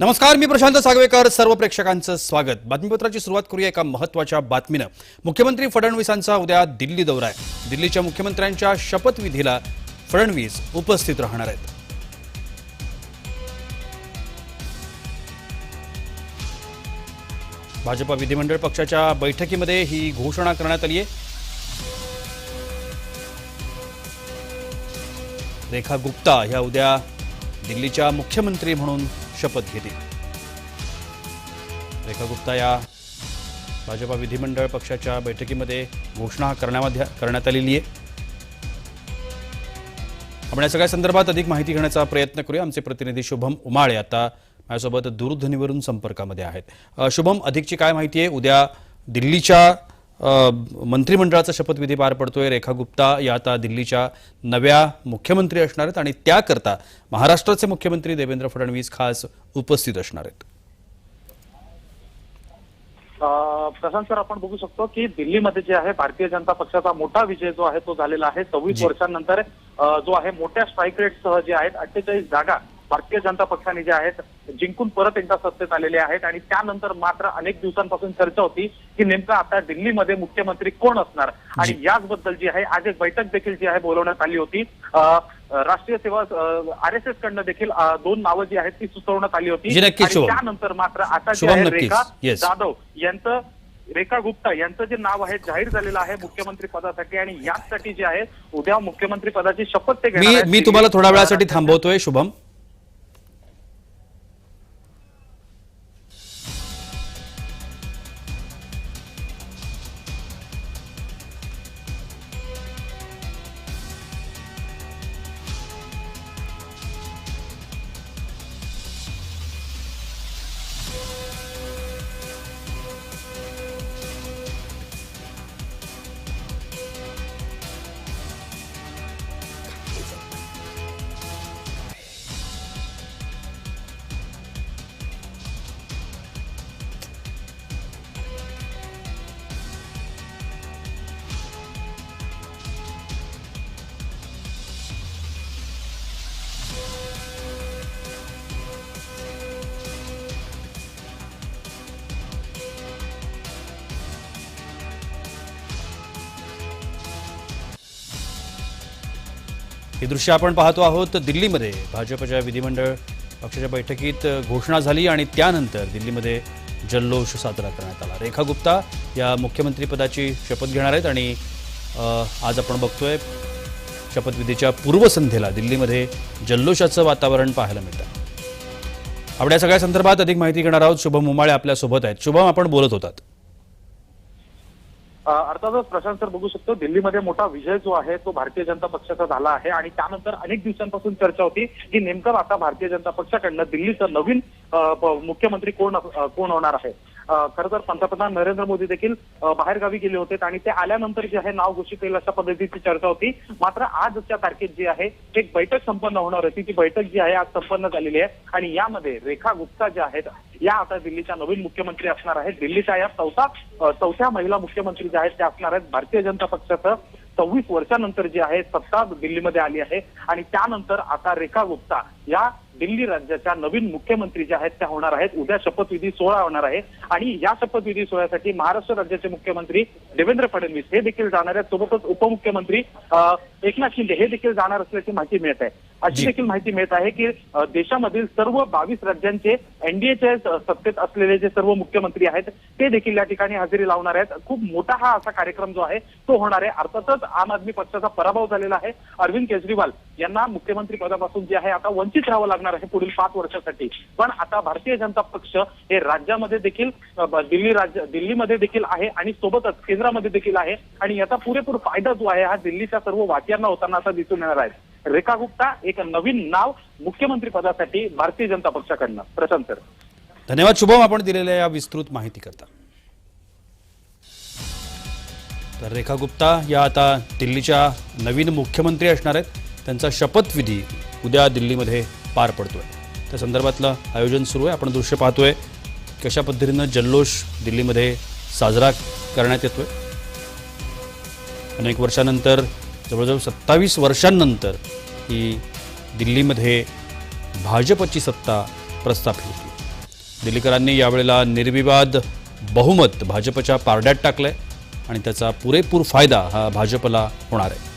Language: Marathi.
नमस्कार मी प्रशांत सागवेकर. सर्व प्रेक्षकांचं स्वागत. बातमीपत्राची सुरुवात करूया एका महत्त्वाच्या बातमीनं. मुख्यमंत्री फडणवीसांचा उद्या दिल्ली दौरा आहे. दिल्लीच्या मुख्यमंत्र्यांच्या शपथविधीला फडणवीस उपस्थित राहणार आहेत. भाजपा विधिमंडळ पक्षाच्या बैठकीमध्ये ही घोषणा करण्यात आली आहे रेखा गुप्ता ह्या उद्या दिल्लीच्या मुख्यमंत्री म्हणून शपथ घेतील. रेखा गुप्ता या भाजपा विधिमंडळ पक्षाच्या बैठकीमध्ये घोषणा करण्यामध्ये करण्यात आलेली आहे. आपण या सगळ्या संदर्भात अधिक माहिती घेण्याचा प्रयत्न करूया. आमचे प्रतिनिधी शुभम उमाळे आता माझ्यासोबत दूरध्वनीवरून संपर्कामध्ये आहेत. शुभम अधिकची काय माहिती आहे? उद्या दिल्लीच्या मंत्रिमंडळाचा शपथविधी पार पडतोय. रेखा गुप्ता या आता दिल्लीच्या नव्या मुख्यमंत्री असणार आहेत आणि त्याकरता महाराष्ट्राचे मुख्यमंत्री देवेंद्र फडणवीस खास उपस्थित असणार आहेत. प्रशांत सर आपण बघू शकतो की दिल्लीमध्ये जे आहे भारतीय जनता पक्षाचा मोठा विजय जो आहे तो झालेला आहे. सव्वीस. वर्षांनंतर जो आहे मोठ्या स्ट्राईक रेटसह जे आहेत अठ्ठेचाळीस जागा भारतीय जनता पक्षाने जे आहेत जिंकून परत एकदा सत्तेत आलेले आहेत आणि त्यानंतर मात्र अनेक दिवसांपासून चर्चा होती की नेमकं आता दिल्लीमध्ये मुख्यमंत्री कोण असणार आणि. याचबद्दल जी आहे आज एक बैठक देखील जी आहे बोलवण्यात आली होती राष्ट्रीय सेवा आर एस एस कडनं देखील दोन नावं जी आहेत ती सुचवण्यात आली होती आणि. त्यानंतर मात्र आता जे आहे. रेखा. जाधव यांचं रेखा गुप्ता यांचं जे नाव आहे जाहीर झालेलं आहे मुख्यमंत्री पदासाठी आणि याचसाठी जे आहे उद्या मुख्यमंत्री पदाची शपथ ते. मी तुम्हाला थोड्या वेळासाठी थांबवतोय शुभम ही दृश्य आपण पाहतो आहोत दिल्लीमध्ये. भाजपच्या विधिमंडळ पक्षाच्या बैठकीत घोषणा झाली आणि त्यानंतर दिल्लीमध्ये जल्लोष साजरा करण्यात आला. रेखा गुप्ता या मुख्यमंत्रीपदाची शपथ घेणार आहेत आणि आज आपण बघतोय शपथविधीच्या पूर्वसंध्येला दिल्लीमध्ये जल्लोषाचं वातावरण पाहायला मिळतं. आपण या सगळ्या संदर्भात अधिक माहिती घेणार आहोत. शुभम उमाळे आपल्यासोबत आहेत. शुभम आपण बोलत होतात. अर्थातच प्रशांत सर बघू शकतो दिल्लीमध्ये मोठा विजय जो आहे तो भारतीय जनता पक्षाचा झाला आहे. आणि त्यानंतर अनेक दिवसांपासून चर्चा होती की नेमकं आता भारतीय जनता पक्षाकडनं दिल्लीचं नवीन मुख्यमंत्री कोण कोण होणार आहे? खरं तर पंतप्रधान नरेंद्र मोदी देखील बाहेरगावी गेले होते आणि ते आल्यानंतर जे आहे नाव घोषित होईल अशा पद्धतीची चर्चा होती. मात्र आजच्या तारखेत जी आहे एक बैठक संपन्न होणार होती ती बैठक जी आहे आज संपन्न झालेली आहे. आणि यामध्ये रेखा गुप्ता ज्या आहेत या आता दिल्लीच्या नवीन मुख्यमंत्री असणार आहेत. दिल्लीच्या या चौथा चौथ्या महिला मुख्यमंत्री ज्या आहेत त्या असणार आहेत भारतीय जनता पक्षाचं. सव्वीस वर्षानंतर जी आहे सत्ता दिल्लीमध्ये आली आहे. आणि त्यानंतर आता रेखा गुप्ता या दिल्ली राज्याच्या नवीन मुख्यमंत्री ज्या आहेत त्या होणार आहेत. उद्या शपथविधी सोहळा होणार आहे. आणि या शपथविधी सोहळ्यासाठी महाराष्ट्र राज्याचे मुख्यमंत्री देवेंद्र फडणवीस हे देखील जाणार आहेत. सोबतच उपमुख्यमंत्री एकनाथ शिंदे हे देखील जाणार असल्याची माहिती मिळत आहे. अशी. देखील माहिती मिळत आहे की देशामधील सर्व बावीस राज्यांचे एनडीएच्या सत्तेत असलेले जे सर्व मुख्यमंत्री आहेत ते देखील या ठिकाणी हजेरी लावणार आहेत. खूप मोठा हा असा कार्यक्रम जो आहे तो होणार आहे. अर्थातच आम आदमी पक्षाचा पराभव झालेला आहे. अरविंद केजरीवाल यांना मुख्यमंत्री पदापासून जे आहे आता वंचित राहावं लागणार आहे पुढील पाच वर्षासाठी. पण आता भारतीय जनता पक्ष हे राज्यामध्ये देखील दिल्ली राज्य दिल्लीमध्ये देखील आहे आणि सोबतच केंद्रामध्ये देखील आहे. आणि याचा पुरेपूर फायदा जो आहे हा दिल्लीच्या सर्व वाट्यांना होताना असा दिसून येणार आहे. रेखा गुप्ता एक नवीन नाव मुख्यमंत्री पदासाठी भारतीय जनता पक्षाकडनं. प्रशांत सर. धन्यवाद. शुभम आपण दिलेल्या या विस्तृत माहितीकरता. तर रेखा गुप्ता या आता दिल्लीच्या नवीन मुख्यमंत्री असणार आहेत. त्यांचा शपथविधी उद्या दिल्लीमध्ये पार पडतोय. त्या संदर्भातलं आयोजन सुरू आहे. आपण दृश्य पाहतोय कशा पद्धतीनं जल्लोष दिल्लीमध्ये साजरा करण्यात येतोय. अनेक वर्षानंतर जवळजवळ सत्तावीस वर्षांनंतर ही दिल्लीमध्ये भाजपची सत्ता प्रस्थापित होती. दिल्लीकरांनी यावेळेला निर्विवाद बहुमत भाजपच्या पारड्यात टाकलंय आणि त्याचा पुरेपूर फायदा हा भाजपला होणार आहे.